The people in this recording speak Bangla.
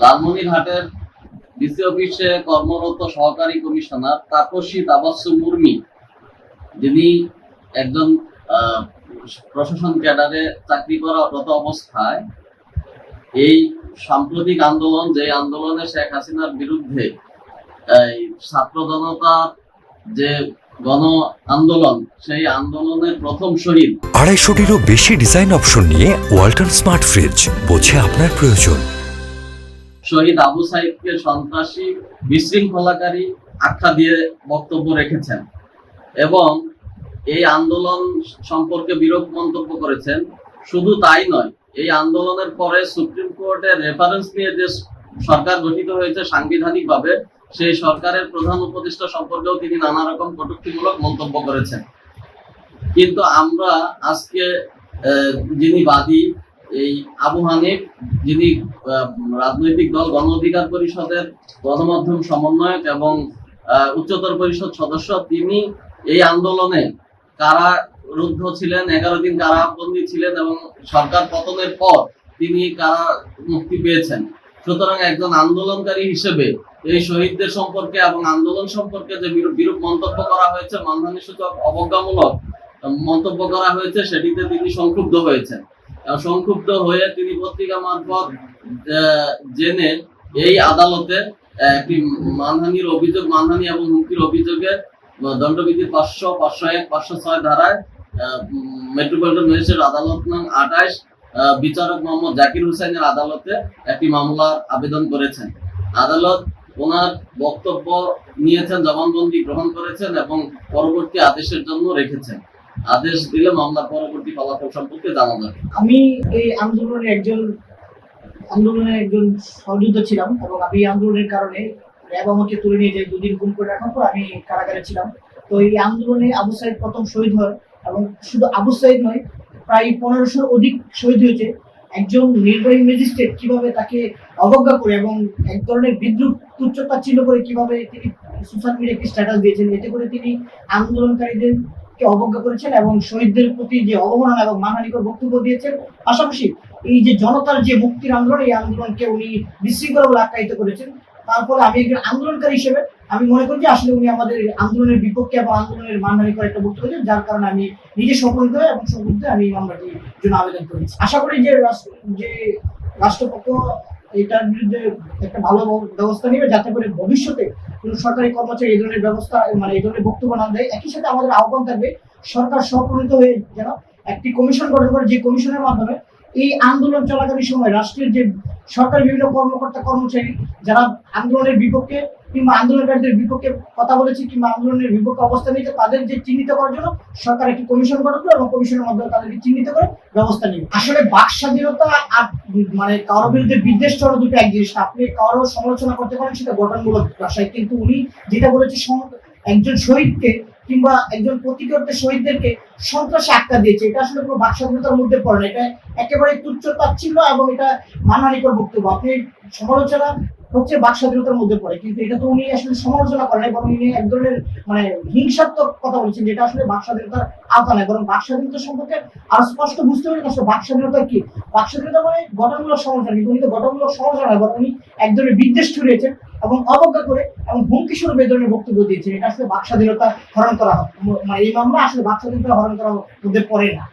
লালমনিরহাটের ডিসি অফিসে কর্মরত সহকারী কমিশনার তাপসী মুর্মি, যিনি একজন প্রশাসন ক্যাডারে চাকরি করারত অবস্থায় এই সাম্প্রতিক আন্দোলন, যে আন্দোলনে শেখ হাসিনার বিরুদ্ধে ছাত্র জনতার যে গণ আন্দোলন, সেই আন্দোলনের প্রথম শহীদ আড়াইশোটিরও বেশি ডিজাইন অপশন নিয়ে ওয়ালটন স্মার্ট ফ্রিজ বোঝে আপনার প্রয়োজন। শহীদ আবু সাইদকে সন্ত্রাসী, বিশৃঙ্খলাকারী আখ্যা দিয়ে বক্তব্য রেখেছেন এবং এই আন্দোলন সম্পর্কে বিরূপ মন্তব্য করেছেন। শুধু তাই নয়, এই আন্দোলনের পরে সুপ্রিম কোর্টের রেফারেন্স নিয়ে যে সরকার গঠিত হয়েছে সাংবিধানিকভাবে, সেই সরকারের প্রধান উপদেষ্টা সম্পর্কেও তিনি নানা রকম কটূক্তিমূলক মন্তব্য করেছেন। কিন্তু আমরা আজকে যিনি বাদী এই আবু হানিফ, যিনি রাজনৈতিক দল, গণ অধিকার পরিষদের গণমাধ্যম সমন্বয়ক এবং উচ্চতর পরিষদ সদস্য, তিনি এই আন্দোলনে কারা রুদ্ধ ছিলেন, এগারো দিন কারাবন্দী ছিলেন এবং সরকার পতনের পর তিনি কারা মুক্তি পেয়েছেন। সুতরাং একজন আন্দোলনকারী হিসেবে এই শহীদদের সম্পর্কে এবং আন্দোলন সম্পর্কে যে বিরূপ মন্তব্য করা হয়েছে, মানহানি সূচক অবজ্ঞামূলক মন্তব্য করা হয়েছে, সেটিতে তিনি সংক্ষুব্ধ হয়েছেন। সংক্ষুব্ধ হয়ে তিনি পত্রিকা মারফত জেনে এই আদালতে একটি মানহানির অভিযোগ, মানহানি এবং হুমকির অভিযোগে দণ্ডবিধি পাঁচশো পাঁচশো এক, পাঁচশো ছয় ধারায় মেট্রোপলিটন ম্যাজিস্ট্রেট আদালত নং আঠাশ বিচারক মোহাম্মদ জাকির হুসাইনের আদালতে একটি মামলার আবেদন করেছেন। আদালত ওনার বক্তব্য নিয়েছেন, জবানবন্দি গ্রহণ করেছেন এবং পরবর্তী আদেশের জন্য রেখেছেন। আদেশ দিলে মামলার পরবর্তী ফলাফল সম্পর্কে জানা যাবে। আমি এই আন্দোলনের একজন আন্দোলনের একজন সহযোদ্ধা ছিলাম এবং আমি আন্দোলনের কারণে র্যাব আমাকে তুলে নিয়ে যায় দুদিন গুম করে রাখার পর আমি কারাগারে ছিলাম। তো এই আন্দোলনে আবু সাইদ প্রথম শহীদ হয় এবং শুধু আবু সাইদ নয়, প্রায় পনেরোশোর অধিক শহীদ হয়েছে। একজন নির্বাহী ম্যাজিস্ট্রেট কীভাবে তাকে অবজ্ঞা করে এবং এক ধরনের বিদ্রুপ তুচ্ছতা চিহ্ন করে কীভাবে তিনি সোশ্যাল মিডিয়া একটি স্ট্যাটাস দিয়েছেন, এতে করে তিনি আন্দোলনকারীদেরকে অবজ্ঞা করেছেন এবং শহীদদের প্রতি যে অবমাননা এবং মানহানিকর বক্তব্য দিয়েছেন, পাশাপাশি এই যে জনতার যে মুক্তির আন্দোলন, এই আন্দোলনকে উনি বিশৃঙ্খলা বলে আখ্যায়িত করেছেন। তারপরে আমি একজন আন্দোলনকারী হিসেবে আমি মনে করি যে আসলে উনি আমাদের আন্দোলনের বিপক্ষে এবং আন্দোলনের মানহানিকর একটা বক্তব্য দিয়েছেন, যার কারণে আমি নিজে সম্পর্কিত এবং সম্পর্কিত আমি মামলাটির জন্য আবেদন করেছি। আশা করি যে রাষ্ট্র যে রাষ্ট্রপক্ষ এটার বিরুদ্ধে একটা ভালো ব্যবস্থা নেবে যাতে করে ভবিষ্যতে কোনো সরকারি কর্মচারী এই ধরনের ব্যবস্থা মানে এই ধরনের বক্তব্য না দেয়। একই সাথে আমাদের আহ্বান থাকবে, সরকার সহপ্রণীত হয়ে যেন একটি কমিশন গঠন করে, যে কমিশনের মাধ্যমে এই আন্দোলন চলাকালীন সময় রাষ্ট্রের যে সরকারি বিভিন্ন কর্মকর্তা কর্মচারী যারা আন্দোলনের বিপক্ষে কিংবা আন্দোলনকারীদের বিপক্ষে কথা বলেছে কিংবা আন্দোলনের বিপক্ষে অবস্থান নিয়েছে, তাদের যে চিহ্নিত করার জন্য সরকার একটি কমিশন গঠন করে এবং কমিশনের মাধ্যমে তাদেরকে চিহ্নিত করে ব্যবস্থা নেবে। আসলে বাক স্বাধীনতা আর মানে কারও বিরুদ্ধে বিদ্বেষ চড়া দুটো এক জিনিস আপনি কারও সমালোচনা করতে পারেন, সেটা গঠনমূলক ভাষায়। কিন্তু উনি যেটা বলেছে একজন শহীদকে কিংবা একজন প্রতিকর্তে শহীদদেরকে সন্ত্রাসে আটকা দিয়েছে। এটা আসলে কোনো বাক স্বাধীনতার মধ্যে পড়ে না। এটা একেবারে তুচ্ছ তাচ্ছিল্য এবং এটা মানহানিকর বক্তব্য। আপনি সমালোচনা হচ্ছে বাক স্বাধীনতার মধ্যে পড়ে। কিন্তু এটা তো উনি আসলে সমালোচনা করেন বরং উনি এক ধরনের মানে হিংসাত্মক কথা বলছেন, যেটা আসলে বাক স্বাধীনতার আওতা নয় বরং বাক স্বাধীনতা সম্পর্কে আরও স্পষ্ট বুঝতে হবে আসলে বাক স্বাধীনতা কি? বাক স্বাধীনতা মানে গঠনমূলক সমালোচনা, কিন্তু উনি তো গঠনমূলক সমালোচনা নয়, বরং উনি এক ধরনের বিদ্বেষ ছড়িয়েছেন এবং অবজ্ঞা করে এবং হুমকি স্বরূপ এই ধরনের বক্তব্য দিয়েছেন। এটা আসলে বাক স্বাধীনতা হরণ করা মানে এই মামলা আসলে বাক স্বাধীনতা হরণ করার মধ্যে পড়ে না।